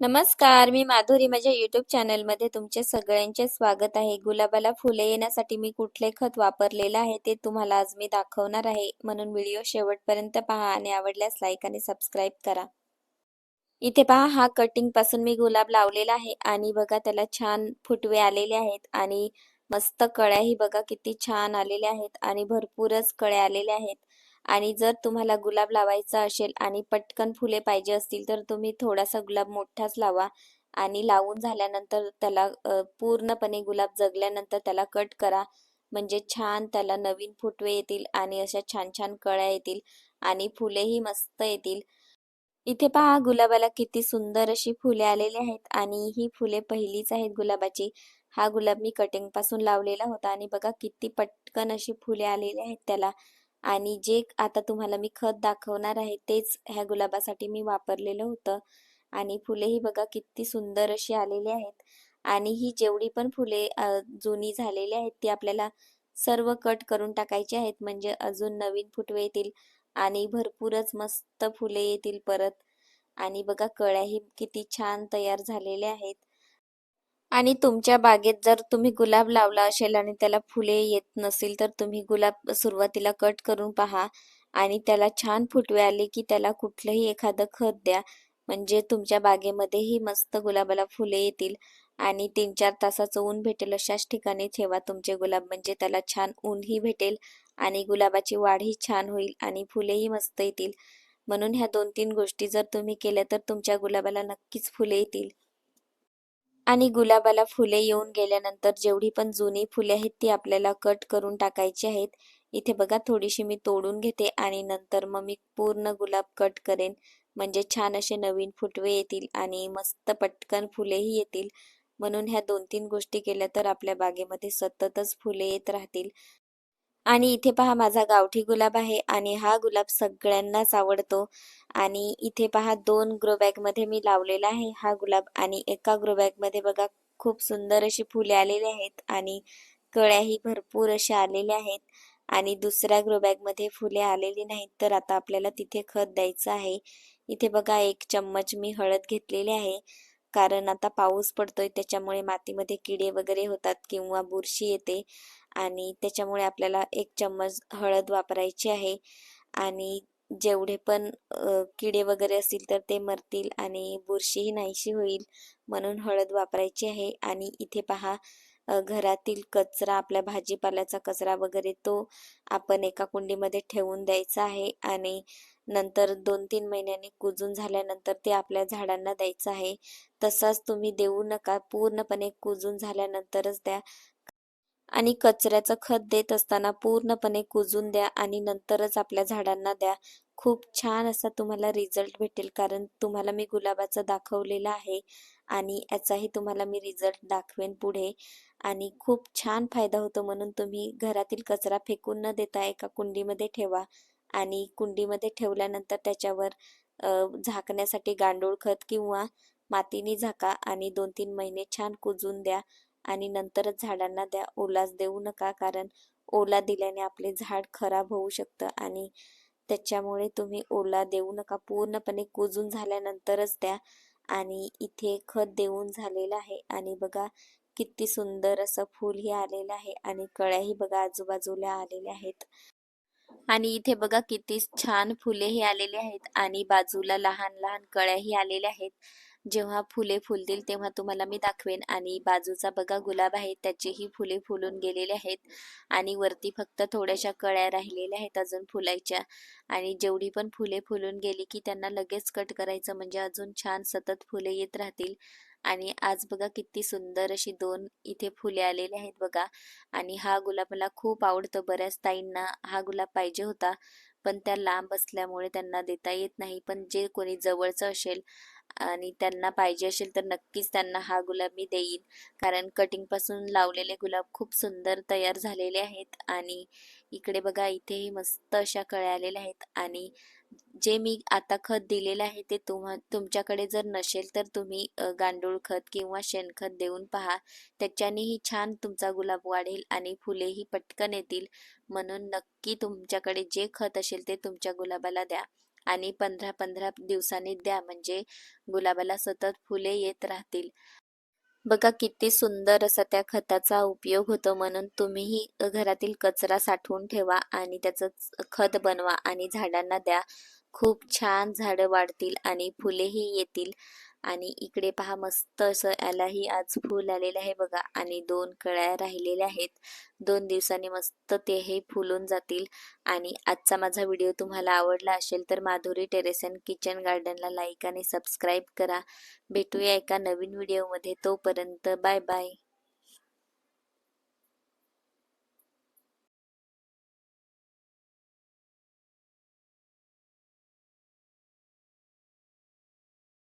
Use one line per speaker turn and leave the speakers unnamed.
नमस्कार मी माधुरी. माझ्या युट्यूब चॅनलमध्ये तुमचे सगळ्यांचे स्वागत आहे. गुलाबाला फुले येण्यासाठी मी कुठले खत वापरलेलं आहे ते तुम्हाला आज मी दाखवणार आहे. म्हणून व्हिडिओ शेवटपर्यंत पहा आणि आवडल्यास लाईक आणि सबस्क्राईब करा. इथे पहा हा कटिंगपासून मी गुलाब लावलेला आहे आणि बघा त्याला छान फुटवे आलेले आहेत आणि मस्त कळ्याही बघा किती छान आलेल्या आहेत आणि भरपूरच कळ्या आलेल्या आहेत. आणि जर तुम्हाला गुलाब लावायचा असेल आणि पटकन फुले पाहिजे असतील तर तुम्ही थोडासा गुलाब मोठाच लावा. आणि लावून झाल्यानंतर त्याला पूर्णपणे गुलाब जगल्यानंतर त्याला कट करा. म्हणजे छान त्याला नवीन फुटवे येतील आणि अशा छान छान कळ्या येतील आणि फुलेही मस्त येतील. इथे पहा गुलाबाला किती सुंदर अशी फुले आलेली आहेत आणि ही फुले पहिलीच आहेत गुलाबाची. हा गुलाब मी कटिंगपासून लावलेला होता आणि बघा किती पटकन अशी फुले आलेली आहेत त्याला. आणि जे आता तुम्हाला मी खत दाखवणार आहे तेच ह्या गुलाबासाठी मी वापरलेलं होतं. आणि फुलेही बघा किती सुंदर अशी आलेली आहेत. आणि ही जेवढी पण फुले जुनी झालेली आहेत ती आपल्याला सर्व कट करून टाकायची आहेत. म्हणजे अजून नवीन फुटवे येतील आणि भरपूरच मस्त फुले येतील परत. आणि बघा कळ्याही किती छान तयार झालेल्या आहेत. आणि तुमच्या बागेत जर तुम्ही गुलाब लावला असेल आणि त्याला फुले येत नसेल तर तुम्ही गुलाब सुरुवातीला कट करून पहा आणि त्याला छान फुटवे आले की त्याला कुठलंही एखादं खत द्या. म्हणजे तुमच्या बागेमध्येही मस्त गुलाबाला फुले येतील आणि तीन चार तासाचं ऊन भेटेल अशाच ठिकाणी ठेवा तुमचे गुलाब. म्हणजे त्याला छान ऊनही भेटेल आणि गुलाबाची वाढही छान होईल आणि फुलेही मस्त येतील. म्हणून ह्या दोन तीन गोष्टी जर तुम्ही केल्या तर तुमच्या गुलाबाला नक्कीच फुले येतील. आणि गुलाबाला फुले येऊन गेल्यानंतर जेवढी पण जुनी फुले आहेत ती आपल्याला कट करून टाकायची आहेत. इथे बघा थोडीशी मी तोडून घेते आणि नंतर मग मी पूर्ण गुलाब कट करेन. म्हणजे छान असे नवीन फुटवे येतील आणि मस्त पटकन फुलेही येतील. म्हणून ह्या दोन तीन गोष्टी केल्या तर आपल्या बागेमध्ये सततच फुले येत राहतील. आणि इथे पहा माझा गावठी गुलाब आहे आणि हा गुलाब सगळ्यांनाच आवडतो. आणि इथे पहा दोन ग्रो मी लावलेला आहे हा गुलाब आणि एका ग्रो बघा खूप सुंदर अशी फुले आलेली आहेत आणि कळ्याही भरपूर अशा आलेल्या आहेत. आणि दुसऱ्या ग्रो फुले आलेली नाहीत तर आता आपल्याला तिथे खत द्यायचं आहे. इथे बघा एक चम्मच मी हळद घेतलेली आहे. कारण आता पाऊस पडतोय त्याच्यामुळे मातीमध्ये किडे वगैरे होतात किंवा बुरशी येते आणि त्याच्यामुळे आपल्याला एक चम्मच हळद वापरायची आहे आणि जेवढे पण किडे वगैरे असतील तर ते मरतील आणि बुरशीही नाहीशी होईल म्हणून हळद वापरायची आहे. आणि इथे पहा घरातील कचरा आपल्या भाजीपाल्याचा कचरा वगैरे तो आपण एका कुंडीमध्ये ठेवून द्यायचा आहे आणि नंतर दोन तीन महिन्यांनी कुजून झाल्यानंतर ते आपल्या झाडांना द्यायचं आहे. तसाच तुम्ही देऊ नका. पूर्णपणे कुजून झाल्यानंतरच द्या. आणि कचऱ्याचं खत देत असताना पूर्णपणे कुजून द्या आणि नंतरच आपल्या झाडांना द्या. खूप छान असा तुम्हाला रिझल्ट भेटेल कारण तुम्हाला मी गुलाबाचं दाखवलेलं आहे आणि याचाही तुम्हाला मी रिझल्ट दाखवेन पुढे. आणि खूप छान फायदा होतो म्हणून तुम्ही घरातील कचरा फेकून न देता एका कुंडीमध्ये ठेवा. आणि कुंडीमध्ये ठेवल्यानंतर त्याच्यावर झाकण्यासाठी गांडूळ खत किंवा मातीने झाका आणि दोन तीन महिने छान कुजून द्या आणि नंतरच झाडांना द्या ओलाच देऊ नका कारण ओला दिल्याने आपले झाड खराब होऊ शकतं आणि त्याच्यामुळे तुम्ही ओला देऊ नका. पूर्णपणे कुजून झाल्यानंतरच द्या आणि इथे खत देऊन झालेलं आहे आणि बघा किती सुंदर असं फूल आलेलं आहे आणि कळ्याही बघा आजूबाजूला आलेल्या आहेत. आणि इथे बघा किती छान फुले ही आलेली आहेत आणि बाजूला लहान लहान कळ्याही आलेल्या आहेत. जेव्हा फुले फुलतील तेव्हा तुम्हाला मी दाखवेन आणि बाजूचा बघा गुलाब आहे त्याचेही फुले फुलून गेलेले आहेत आणि वरती फक्त थोड्याशा कळ्या राहिलेल्या आहेत अजून फुलायच्या. आणि जेवढी पण फुले फुलून गेली की त्यांना लगेच कट करायचं म्हणजे अजून छान सतत फुले येत राहतील. आणि आज बघा किती सुंदर अशी दोन इथे फुले आलेले आहेत बघा. आणि हा गुलाब मला खूप आवडतो बऱ्याच ताईंना. हा गुलाब पाहिजे होता पण त्या लांब असल्यामुळे त्यांना देता येत नाही. पण जे कोणी जवळचं असेल आणि त्यांना पाहिजे असेल तर नक्कीच त्यांना हा गुलाब मी देईन. कारण कटिंगपासून लावलेले गुलाब खूप सुंदर तयार झालेले आहेत. आणि इकडे बघा इथेही मस्त अशा कळ्या आलेल्या आहेत. आणि जे मी आता खत दिलेलं आहे ते तुम्हा तुमच्याकडे जर नसेल तर तुम्ही गांडूळ खत किंवा शेणखत देऊन पहा. त्याच्यानेही छान तुमचा गुलाब वाढेल आणि फुलेही पटकन येतील. म्हणून नक्की तुमच्याकडे जे खत असेल ते तुमच्या गुलाबाला द्या आणि पंधरा पंधरा दिवसांनी द्या. म्हणजे गुलाबाला सतत फुले येत राहतील. बघा किती सुंदर असा त्या खताचा उपयोग होतो म्हणून तुम्हीही घरातील कचरा साठवून ठेवा आणि त्याचं खत बनवा आणि झाडांना द्या. खूप छान झाडं वाढतील आणि फुलेही येतील. आणि इकडे पहा मस्त असं यालाही आज फूल आलेलं आहे बघा. आणि दोन कळ्या राहिलेल्या आहेत. दोन दिवसांनी मस्त ते हे फुलून जातील. आणि आजचा माझा व्हिडिओ तुम्हाला आवडला असेल तर माधुरी टेरेस अँड किचन गार्डनला लाईक आणि सबस्क्राईब करा. भेटूया एका नवीन व्हिडिओमध्ये. तोपर्यंत बाय बाय.